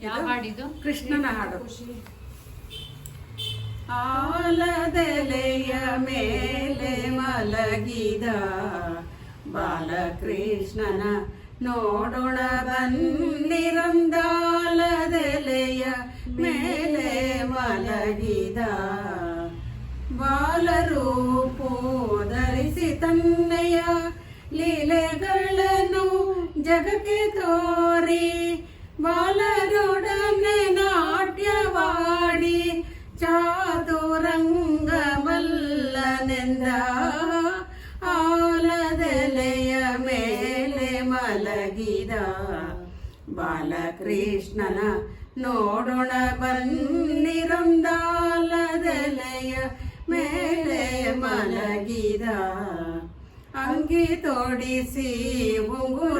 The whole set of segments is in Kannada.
ಯಾವ ಹಾಡಿದು? ಕೃಷ್ಣನ ಹಾಡು. ಆಲದೆಲೆಯ ಮೇಲೆ ಮಲಗಿದ ಬಾಲಕೃಷ್ಣನ ನೋಡೋಣ ಬನ್ನಿರಂದಾಲದೆಲೆಯ ಮೇಲೆ ಮಲಗಿದ ಬಾಲರೂಪು ಧರಿಸಿ ತನ್ನೆಯ ಲೀಲೆಗಳನ್ನು ಜಗಕ್ಕೆ ತೋರಿ ಬಾಲರೊಡನೆ ಚಾತುರಂಗಮಲ್ಲನೆಂದ ಆಲದೆಲೆಯ ಮೇಲೆ ಮಲಗಿದ ಬಾಲಕೃಷ್ಣನ ನೋಡೋಣ ಬನ್ನಿರಂದಾಲದೆಲೆಯ ಮೇಲೆ ಮಲಗಿದ ಅಂಗಿ ತೋಡಿಸಿ ಉಂಗುರವಿಟ್ಟು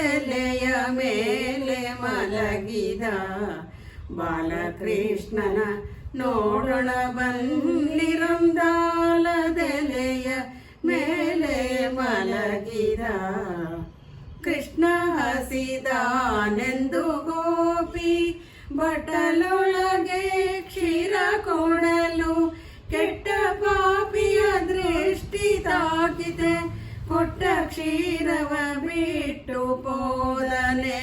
ಆಲದೆಲೆಯ ಮೇಲೆ ಮಲಗಿದ ಬಾಲಕೃಷ್ಣನ ನೋಡೋಣ ಬನ್ನಿರಂದಾಲದೆಲೆಯ ಮೇಲೆ ಮಲಗಿದ ಕೃಷ್ಣ ಹಸಿದಾನೆಂದು ಗೋಪಿ ಬಟಲೊಳಗೆ ಕ್ಷೀರ ಕೊಡಲು ಕೆಟ್ಟ ಪಾಪಿಯ ದೃಷ್ಟಿ ತಾಕಿದೆ. ಕೊಟ್ಟ ಕ್ಷೀರವ ಬಿಟ್ಟು ಪೋದನೆ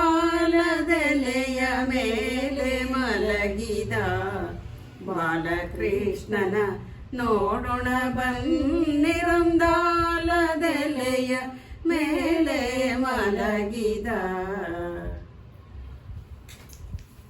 ಆಲದೆಲೆಯ ಮೇಲೆ ಮಲಗಿದ ಬಾಲಕೃಷ್ಣನ ನೋಡೋಣ ಬನ್ನಿರಂದಾಲದೆಲೆಯ ಮೇಲೆ ಮಲಗಿದ.